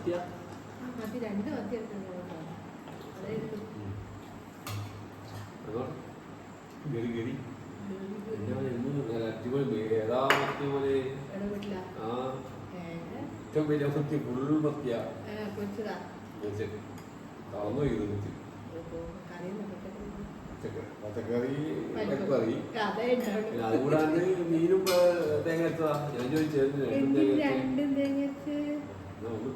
മത്തിയ? മതി രണ്ട് മതി എടുക്കുന്നത് അതായത് അതോടെ ഗരി ഗരി. അടിപൊളി ഏതാ മത്തി പോലെ ആ. ഏറ്റവും വലിയ മത്തി ഫുൾ മത്തിയ. തളർന്നു പോയി മത്തി. പച്ചക്കറി പിന്നെ അതുകൂടാണ്ട് മീനും തേങ്ങ അരച്ചതാ. ഞാൻ ചോദിച്ചത് എന്നാ ഒന്ന്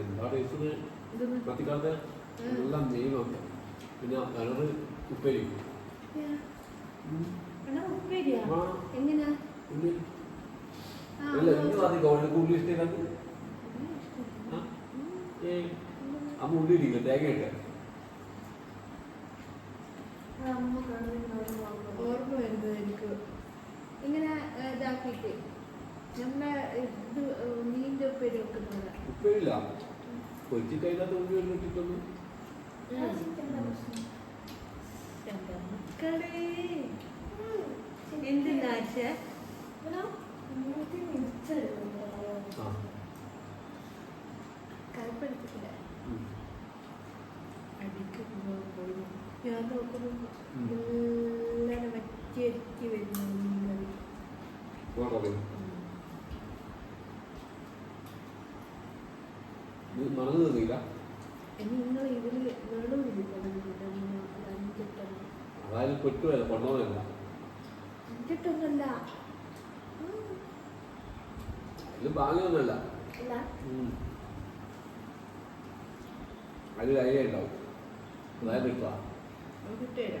എന്താ ടേസ്റ്റ് ഇതൊന്ന് മത്തിക്കാലത്ത് എല്ലാം നെയ്മാണ് പിന്നെ കളറ് ഉപ്പേരി അമ്മ ഉള്ളി ഇടിക്കില്ല തേങ്ങ ഇട്ടേ ഓർമ്മ വരുന്നത് എനിക്ക് ഇങ്ങനെ ഇതാക്കിയിട്ട് നമ്മളെ ഇത് മീന്റെ ഉപ്പേരി വെക്കുന്നത്. ഉപ്പേരില്ല പൊരിച്ചിട്ട് അതിനകത്ത് ഉള്ളി വെള്ളം ഇട്ടിട്ടൊന്നും മക്കളെ എന്തിനാശ ആ. കൽപ്പെടുത്തില്ല ഉം. അടിക്ക് പോയി ഞാൻ നോക്കുമ്പോൾ ഉം. വറ്റി വറ്റി വരുന്നു മറന്നു തന്നില്ല നിങ്ങൾ ഇതിൽ അഞ്ചെട്ടെണ്ണം അതായത് പെട്ടുവല്ല കൊണ്ടോന്നല്ല അഞ്ചെട്ടൊന്നല്ല ഇത് ഭാഗ്യമൊന്നുമല്ല അതിൽ ഐഡിയ ഉണ്ടാവും അതായത് കിട്ടുക കിട്ടുകയില്ല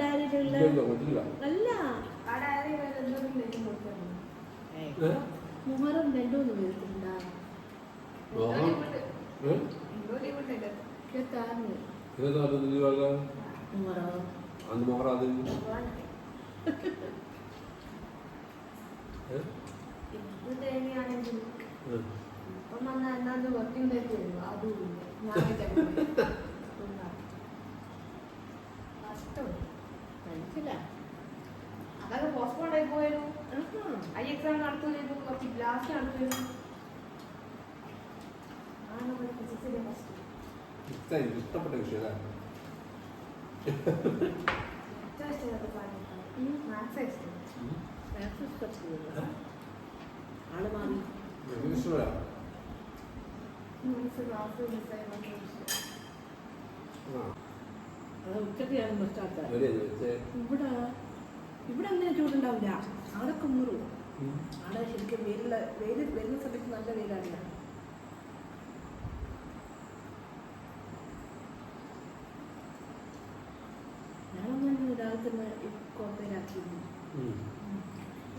കൊണ്ടില്ല അല്ല? മുഹറം രണ്ടൂന്ന് പേർക്കുണ്ടാ? അത് ഞാൻ സ്റ്റാർട്ട് ഒരു വെച്ചേ ഇവിടെ ഇവിടെ അങ്ങനെ ചൂടുണ്ടാവില്ല. അവിടെ കുമ്മുറു ഉം. അവിടെ ശരിക്കും വെയിലുള്ള വെയിൽ വരുന്ന സമയത്ത് നല്ല വെയിലാണ് ഞാനൊന്നും രാവിലെ തന്നെ ഈ രണ്ട് ഉം.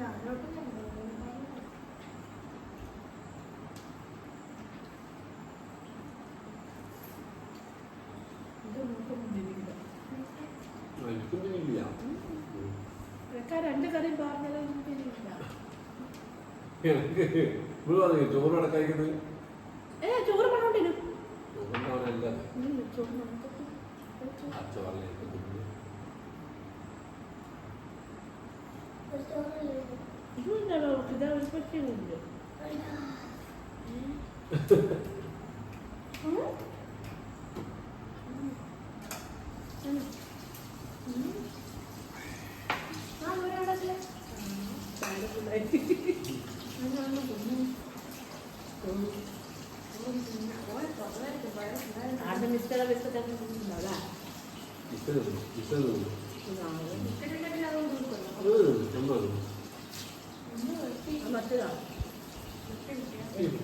അതിലോട്ട് ഇത് നോക്കുന്നില്ല ആ, എനിക്കൊന്നും ഇല്ല ഉം. രണ്ട് കറിയും പറഞ്ഞതൊന്നും തിരിയില്ല എനിക്ക് ഇവിടെ വന്നു ചോറ് അടക്കായിക്കുന്നത് ചോറ് പണോണ്ടിരും ചോറുണ്ടാവാനല്ല ചോറ് മണക്കത്ത് അച്ചോറല്ലേ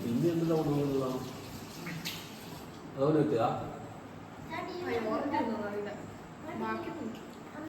പിന്നെ എന്താ കൊണ്ടുപോകുന്നതാ? അവനെത്തിയാ ബാക്കി